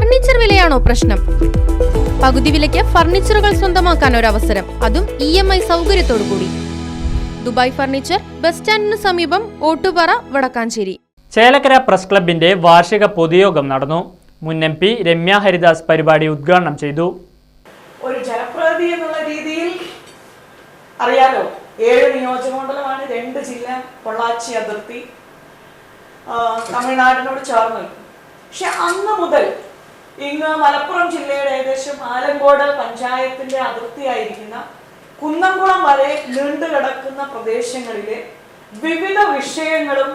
Furniture വിലയാണോ പ്രശ്നം? പകുതി വിലയ്ക്ക് ഫർണിച്ചറുകൾ സ്വന്തമാക്കാൻ ഒരു അവസരം അതും ഇ എം ഐ സൗകര്യത്തോടു കൂടി ദുബായ് ഫർണിച്ചർ ബസ് സ്റ്റാൻഡിന് സമീപം ഓട്ടുപാറ വടക്കാഞ്ചേരി. ചേലക്കര പ്രസ് ക്ലബിന്റെ വാർഷിക പൊതുയോഗം നടന്നു. മുൻ എം പി രമ്യ ഹരിദാസ് പരിപാടി ഉദ്ഘാടനം ചെയ്തു. ഒരു ജനപ്രതി എന്നുള്ള രീതിയിൽ അറിയാലോ ഏഴ് നിയോജകമണ്ഡലമാണ് രണ്ട് ജില്ല പൊള്ളാച്ചി അതിർത്തി തമിഴ്നാടിനോട് ചേർന്ന്. പക്ഷെ അന്ന് മുതൽ ഇങ്ങ് മലപ്പുറം ജില്ലയുടെ ഏകദേശം ആലങ്കോട് പഞ്ചായത്തിന്റെ അതിർത്തിയായിരിക്കുന്ന കുന്നംകുളം വരെ നീണ്ടു കിടക്കുന്ന പ്രദേശങ്ങളിലെ വിവിധ വിഷയങ്ങളും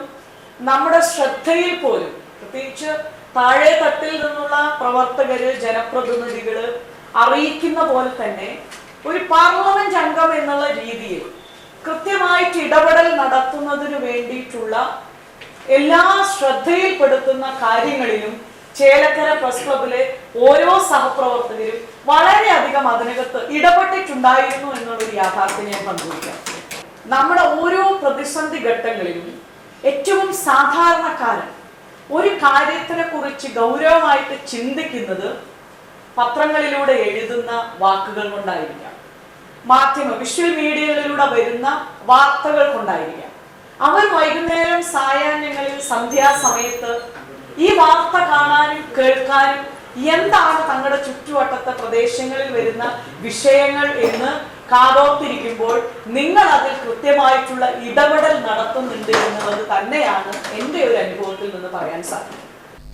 നമ്മുടെ ശ്രദ്ധയിൽ പോലും പ്രത്യേകിച്ച് താഴെ തട്ടിൽ നിന്നുള്ള പ്രവർത്തകര് ജനപ്രതിനിധികൾ അറിയിക്കുന്ന പോലെ തന്നെ ഒരു പാർലമെന്റ് അംഗം എന്നുള്ള രീതിയിൽ കൃത്യമായിട്ട് ഇടപെടൽ നടത്തുന്നതിന് വേണ്ടിയിട്ടുള്ള എല്ലാ ശ്രദ്ധയിൽപ്പെടുത്തുന്ന കാര്യങ്ങളിലും ചേലക്കര പ്രസ് ക്ലബിലെ ഓരോ സഹപ്രവർത്തകരും വളരെയധികം അതിനകത്ത് ഇടപെട്ടിട്ടുണ്ടായിരുന്നു എന്നുള്ളൊരു യാഥാർത്ഥ്യം ഞാൻ പങ്കുവയ്ക്കാം. നമ്മുടെ ഓരോ പ്രതിസന്ധി ഘട്ടങ്ങളിലും ഏറ്റവും സാധാരണക്കാരൻ ഒരു കാര്യത്തിനെ കുറിച്ച് ഗൗരവമായിട്ട് ചിന്തിക്കുന്നത് പത്രങ്ങളിലൂടെ എഴുതുന്ന വാക്കുകൾ കൊണ്ടായിരിക്കാം. മാധ്യമ വിഷ്വൽ മീഡിയകളിലൂടെ വരുന്ന വാർത്തകൾ കൊണ്ടായിരിക്കാം. അവർ വൈകുന്നേരം സായാഹ്നങ്ങളിൽ സന്ധ്യാസമയത്ത് ഈ വാർത്ത കാണാനും കേൾക്കാനും എന്താണ് തങ്ങളുടെ ചുറ്റുവട്ടത്തെ പ്രദേശങ്ങളിൽ വരുന്ന വിഷയങ്ങൾ എന്ന് കാതോർത്തിരിക്കുമ്പോൾ നിങ്ങൾ അതിൽ കൃത്യമായിട്ടുള്ള ഇടപെടൽ നടത്തുന്നുണ്ട് എന്നുള്ളത് തന്നെയാണ് എന്റെ ഒരു അനുഭവത്തിൽ നിന്ന് പറയാൻ സാധിക്കും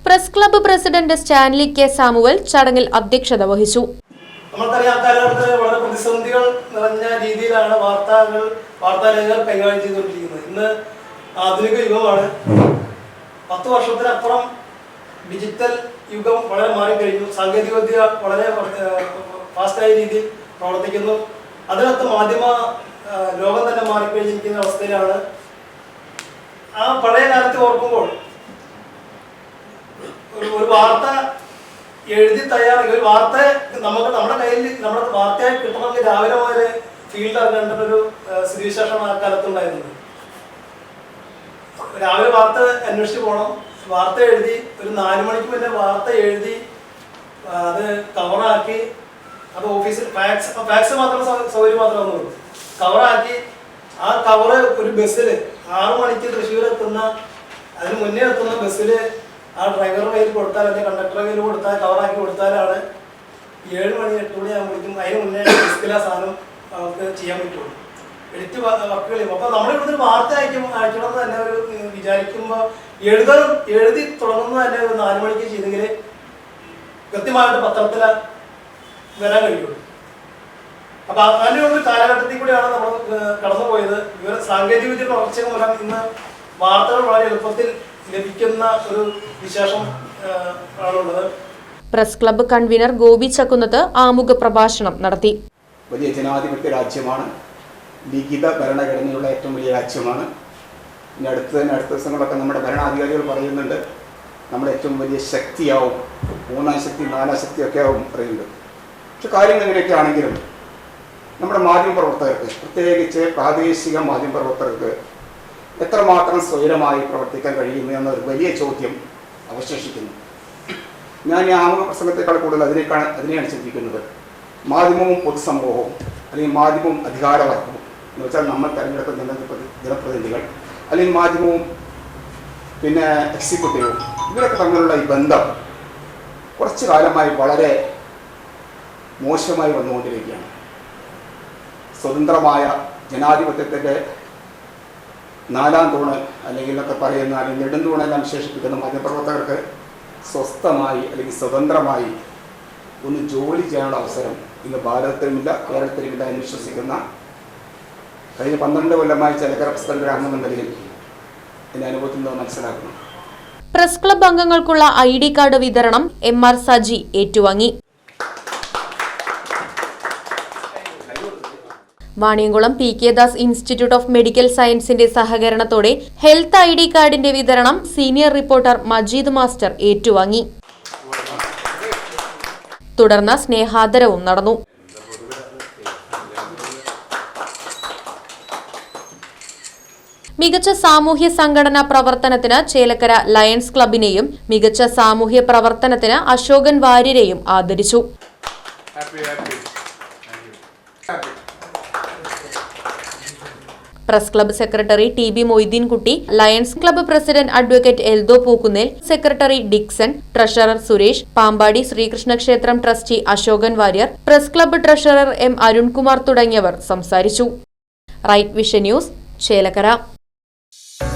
press club president Stanley K Samuel ചടങ്ങിൽ അധ്യക്ഷത വഹിച്ചു. നമുക്കറിയാം കാലഘട്ടത്തിൽ വളരെ പ്രതിസന്ധികൾ നിറഞ്ഞ രീതിയിലാണ് വാർത്തകൾ വാർത്താലേഖകൾ കൈകാര്യം ചെയ്തുകൊണ്ടിരിക്കുന്നത്. ഇന്ന് ആധുനിക യുഗമാണ്. പത്ത് വർഷത്തിനപ്പുറം ഡിജിറ്റൽ യുഗം വളരെ മാറിക്കഴിഞ്ഞു. സാങ്കേതികവിദ്യ വളരെ ഫാസ്റ്റായ രീതിയിൽ പ്രവർത്തിക്കുന്നു. അതിനകത്ത് മാധ്യമ ലോകം തന്നെ മാറിക്കഴിഞ്ഞിരിക്കുന്ന അവസ്ഥയിലാണ്. ആ പഴയ കാലത്ത് ഓർക്കുമ്പോൾ ഒരു വാർത്ത എഴുതി തയ്യാറാക്കി ഒരു വാർത്ത നമുക്ക് നമ്മുടെ കയ്യിൽ നമ്മുടെ വാർത്തയായി കിട്ടണമെങ്കിൽ രാവിലെ മുതൽ ഫീൽഡ് ഇറങ്ങേണ്ട ഒരു സ്ഥിതിവിശേഷം ആ കാലത്തുണ്ടായിരുന്നത്. രാവിലെ വാർത്ത അന്വേഷിച്ച് പോകണം വാർത്ത എഴുതി ഒരു നാല് മണിക്ക് മുന്നേ വാർത്ത എഴുതി അത് കവറാക്കി അത് ഓഫീസിൽ ഫാക്സ് ഫാക്സ് മാത്രം സൗകര്യം മാത്രമേ വന്നുള്ളൂ കവറാക്കി ആ കവറ് ഒരു ബസ്സിൽ ആറു മണിക്ക് തൃശ്ശൂർ എത്തുന്ന അതിന് മുന്നേ എത്തുന്ന ബസ്സിൽ ആ ഡ്രൈവറുടെ കയ്യിൽ കൊടുത്താൽ അല്ലെങ്കിൽ കണ്ടക്ടറുടെ കയ്യിൽ കൊടുത്താൽ കവറാക്കി കൊടുത്താലാണ് ഏഴ് മണി എട്ട് മണി ആകുമ്പോഴേക്കും അതിന് മുന്നേ ഡെസ്കിൽ ആ സാധനം അവർക്ക് ചെയ്യാൻ പറ്റുള്ളൂ. എഡിറ്റ് വർക്കുകൾ ചെയ്യും അപ്പോൾ നമ്മളിവിടുന്ന് വാർത്ത അയക്കും അയക്കണം എന്ന് തന്നെ ഒരു എഴുതും എഴുതി തുടങ്ങുന്ന തന്നെ ഒരു നാല് മണിക്ക് ചെയ്തെങ്കിൽ കൃത്യമായിട്ട് പത്രത്തിൽ വരാൻ കഴിയുള്ളൂ. അപ്പൊ അങ്ങനെ ഒരു കാലഘട്ടത്തിൽ കൂടിയാണ് നമ്മൾ കടന്നുപോയത് ഇവർ സാങ്കേതിക വിദ്യ വളർച്ച മൂലം ഇന്ന് വാർത്തകൾ വളരെ എളുപ്പത്തിൽ ലഭിക്കുന്ന ഒരു വിശേഷം ആണുള്ളത്. Press club convener Gopi Chakkunnath ആമുഖ പ്രഭാഷണം നടത്തി. വലിയ ജനാധിപത്യ രാജ്യമാണ്. ലിഖിത ഭരണഘടനയുള്ള ഏറ്റവും വലിയ രാജ്യമാണ്. ഇനി അടുത്ത തന്നെ അടുത്ത ദിവസങ്ങളൊക്കെ നമ്മുടെ ഭരണാധികാരികൾ പറയുന്നുണ്ട് നമ്മുടെ ഏറ്റവും വലിയ ശക്തിയാവും മൂന്നാം ശക്തി നാലാം ശക്തിയൊക്കെ ആവും പറയുന്നുണ്ട്. പക്ഷെ കാര്യങ്ങൾ ഇങ്ങനെയൊക്കെ ആണെങ്കിലും നമ്മുടെ മാധ്യമ പ്രവർത്തകർക്ക് പ്രത്യേകിച്ച് പ്രാദേശിക മാധ്യമ പ്രവർത്തകർക്ക് എത്രമാത്രം സ്വൈരമായി പ്രവർത്തിക്കാൻ കഴിയുന്നു എന്നൊരു വലിയ ചോദ്യം അവശേഷിക്കുന്നു. ഞാൻ ഈ ആമുഖ പ്രസംഗത്തെക്കാൾ കൂടുതൽ അതിനേക്കാണ് അതിനെയാണ് ചിന്തിക്കുന്നത്. മാധ്യമവും പൊതുസമൂഹവും അല്ലെങ്കിൽ മാധ്യമവും അധികാരവർഗവും എന്ന് വെച്ചാൽ നമ്മൾ തിരഞ്ഞെടുത്ത ജനപ്രതി ജനപ്രതിനിധികൾ അല്ലെങ്കിൽ മാധ്യമവും പിന്നെ എക്സിക്യൂട്ടീവും ഇവരൊക്കെ തമ്മിലുള്ള ഈ ബന്ധം കുറച്ചു കാലമായി വളരെ മോശമായി വന്നുകൊണ്ടിരിക്കുകയാണ്. സ്വതന്ത്രമായ ജനാധിപത്യത്തിന്റെ നാലാം തൂണ് അല്ലെങ്കിൽ എന്നൊക്കെ പറയുന്ന അല്ലെങ്കിൽ നെടുന്തൂണെല്ലാം വിശേഷിപ്പിക്കുന്ന മാധ്യമപ്രവർത്തകർക്ക് സ്വസ്ഥമായി അല്ലെങ്കിൽ സ്വതന്ത്രമായി ഒന്ന് ജോലി ചെയ്യാനുള്ള അവസരം ഇന്ന് ഭാരതത്തിലുമില്ല കേരളത്തിലുമില്ല എന്ന് വിശ്വസിക്കുന്ന കഴിഞ്ഞ പന്ത്രണ്ട് കൊല്ലമായി ചലക്കര പ്രസിഡന്റ് അംഗം എന്റെ അനുഭവത്തിൽ നിന്ന് മനസ്സിലാക്കുന്നു. പ്രസ് ക്ലബ് അംഗങ്ങൾക്കുള്ള ഐ ഡി കാർഡ് വിതരണം എം ആർ സജി ഏറ്റുവാങ്ങി. Vaniyamkulam P K Das institute of medical സയൻസിന്റെ സഹകരണത്തോടെ ഹെൽത്ത് ഐ ഡി കാർഡിന്റെ വിതരണം സീനിയർ റിപ്പോർട്ടർ മജീദ് മാസ്റ്റർ ഏറ്റുവാങ്ങി. തുടർന്ന് സ്നേഹാദരവും നടന്നു. മികച്ച സാമൂഹ്യ സംഘടനാ പ്രവർത്തനത്തിന് ചേലക്കര ലയൺസ് ക്ലബിനെയും മികച്ച സാമൂഹ്യ പ്രവർത്തനത്തിന് അശോകൻ വാര്യരെയും ആദരിച്ചു. Press club secretary T B Moitheenkutty lions club president advocate Eldho Pookkunnel secretary Dixon treasurer Suresh Pampady Sreekrishna ക്ഷേത്രം trustee Ashokan Warrier press club treasurer M Arunkumar തുടങ്ങിയവർ സംസാരിച്ചു. Right vision news Chelakkara.